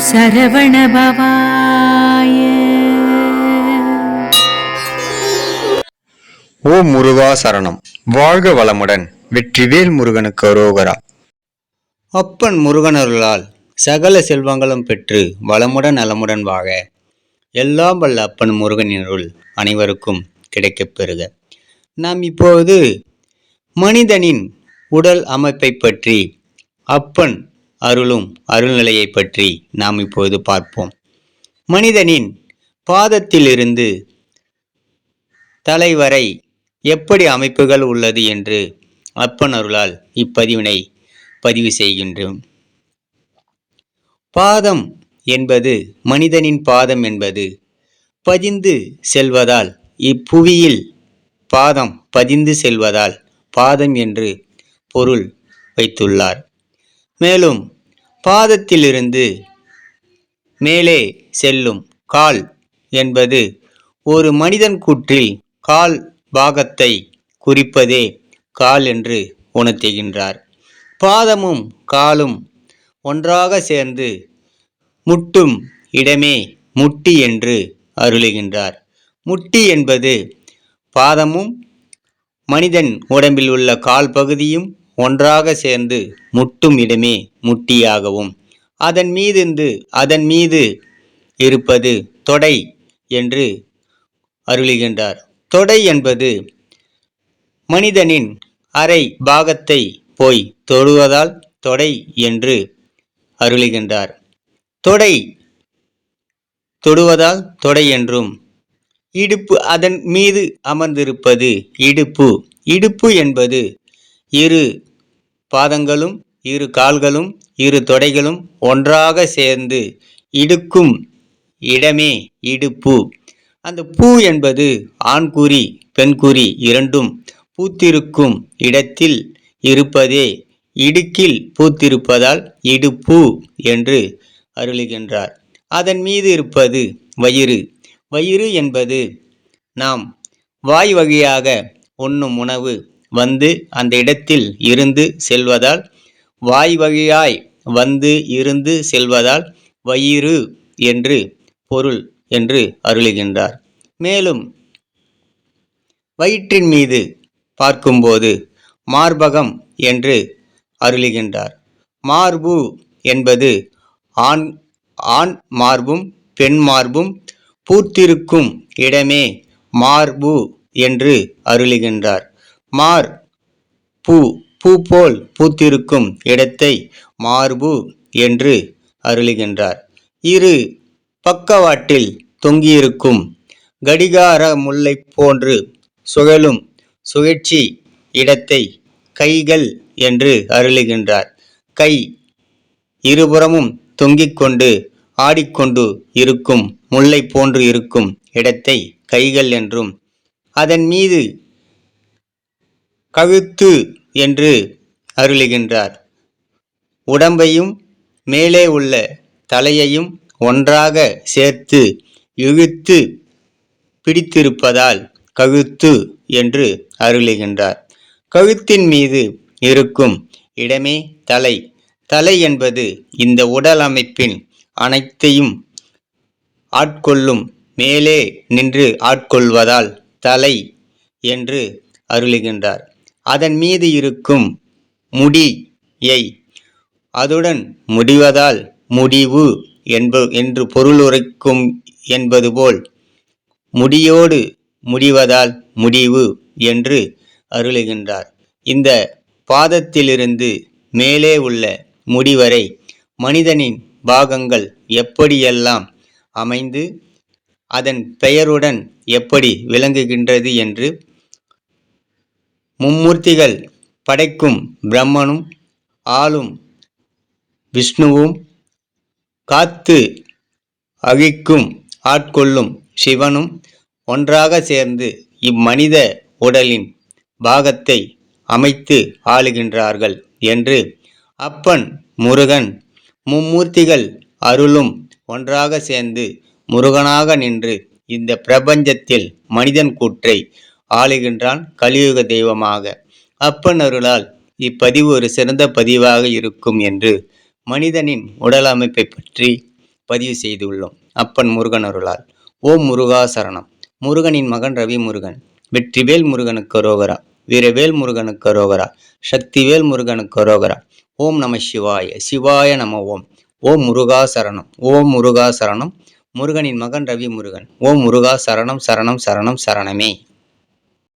சரவணபவாய ஓ முருகா சரணம். வாழ்க வளமுடன். வெற்றிவேல் முருகனுக்கு அரோகரா. அப்பன் முருகனருளால் சகல செல்வங்களும் பெற்று வளமுடன் நலமுடன் வாழ எல்லாம் வல்ல அப்பன் முருகனினுள் அனைவருக்கும் கிடைக்கப் பெறுக. நாம் இப்போது மனிதனின் உடல் அமைப்பை பற்றி அப்பன் அருளும் அருள்நிலையை பற்றி நாம் இப்போது பார்ப்போம். மனிதனின் பாதத்திலிருந்து தலைவரை எப்படி அமைப்புகள் உள்ளது என்று அப்பன் அருளால் இப்பதிவினை பதிவு செய்கின்றோம். பாதம் என்பது மனிதனின் பாதம் என்பது பதிந்து செல்வதால் இப்புவியில் பாதம் பதிந்து செல்வதால் பாதம் என்று பொருள் வைத்துள்ளார். மேலும் பாதத்திலிருந்து மேலே செல்லும் கால் என்பது ஒரு மனிதன் கூற்றில் கால் பாகத்தை குறிப்பதே கால் என்று உணர்த்துகின்றார். பாதமும் காலும் ஒன்றாக சேர்ந்து முட்டும் இடமே முட்டி என்று அருளுகின்றார். முட்டி என்பது பாதமும் மனிதன் உடம்பில் உள்ள கால் பகுதியும் ஒன்றாக சேர்ந்து முட்டும் இடமே முட்டியாகவும். அதன் மீதிருந்து அதன் மீது இருப்பது தொடை என்று அருளுகின்றார். தொடை என்பது மனிதனின் அரை பாகத்தை போய் தொடுவதால் தொடை என்று அருளுகின்றார். தொடை தொடுவதால் தொடை என்றும் இடுப்பு அதன் மீது அமர்ந்திருப்பது இடுப்பு. இடுப்பு என்பது இரு பாதங்களும் இரு கால்களும் இரு தொடைகளும் ஒன்றாக சேர்ந்து இடுக்கும் இடமே இடுப்பு. அந்த பூ என்பது ஆண்குறி பெண்குறி இரண்டும் பூத்திருக்கும் இடத்தில் இருப்பதே இடுக்கில் பூத்திருப்பதால் இடுப்பு என்று அருளுகின்றார். அதன் மீது இருப்பது வயிறு. வயிறு என்பது நாம் வாய் வழியாக உண்ணும் உணவு. வந்து அந்த இடத்தில் இருந்து செல்வதால் வாய் வழியாய் வந்து இருந்து செல்வதால் வயிறு என்று பொருள் என்று அருளுகின்றார். மேலும் வயிற்றின் மீது பார்க்கும்போது மார்பகம் என்று அருளுகின்றார். மார்பு என்பது ஆண் ஆண் மார்பும் பெண் மார்பும் பூத்திருக்கும் இடமே மார்பு என்று அருளுகின்றார். மார். பூ பூ போல் பூத்திருக்கும் இடத்தை மார்பு என்று அருளுகின்றார். இரு பக்கவாட்டில் தொங்கியிருக்கும் கடிகார முல்லை போன்று சுழலும் சுழற்சி இடத்தை கைகள் என்று அருளுகின்றார். கை இருபுறமும் தொங்கிக் கொண்டு ஆடிக்கொண்டு இருக்கும் முல்லை போன்று இருக்கும் இடத்தை கைகள் என்றும் அதன் மீது கழுத்து என்று அருளுகின்றார். உடம்பையும் மேலே உள்ள தலையையும் ஒன்றாக சேர்த்து இழுத்து பிடித்திருப்பதால் கழுத்து என்று அருளுகின்றார். கழுத்தின் மீது இருக்கும் இடமே தலை. தலை என்பது இந்த உடல் அமைப்பின் அனைத்தையும் ஆட்கொள்ளும் மேலே நின்று ஆட்கொள்வதால் தலை என்று அருளுகின்றார். அதன் மீது இருக்கும் முடியை. அதுடன் முடிவதால் முடிவு என்ப என்று பொருளுரைக்கும் என்பது போல் முடியோடு முடிவதால் முடிவு என்று அருளுகின்றார். இந்த பாதத்திலிருந்து மேலே உள்ள முடிவரை மனிதனின் பாகங்கள் எப்படியெல்லாம் அமைந்து அதன் பெயருடன் எப்படி விளங்குகின்றது என்று மும்மூர்த்திகள் படைக்கும் பிரம்மனும் ஆளும் விஷ்ணுவும் காத்து அழிக்கும் ஆட்கொள்ளும் சிவனும் ஒன்றாக சேர்ந்து இம்மனித உடலின் பாகத்தை அமைத்து ஆளுகின்றார்கள் என்று அப்பன் முருகன் மும்மூர்த்திகள் அருளும் ஒன்றாக சேர்ந்து முருகனாக நின்று இந்த பிரபஞ்சத்தில் மனிதன் கூற்றை ஆளுகின்றான் கலியுக தெய்வமாக. அப்பன் அருளால் இப்பதிவு ஒரு சிறந்த பதிவாக இருக்கும் என்று மனிதனின் உடல் அமைப்பை பற்றி பதிவு செய்துள்ளோம். அப்பன் முருகன் அருளால் ஓம் முருகா சரணம். முருகனின் மகன் ரவி முருகன். வெற்றிவேல் முருகனுக்கு ரோகரா. வீரவேல் முருகனுக்கு ரோகரா. சக்திவேல் முருகனுக்கு ரோகரா. ஓம் நம சிவாய. சிவாய நம ஓம். ஓம் முருகா சரணம். ஓம் முருகா சரணம். முருகனின் மகன் ரவி முருகன். ஓம் முருகா சரணம் சரணம் சரணம் சரணமே.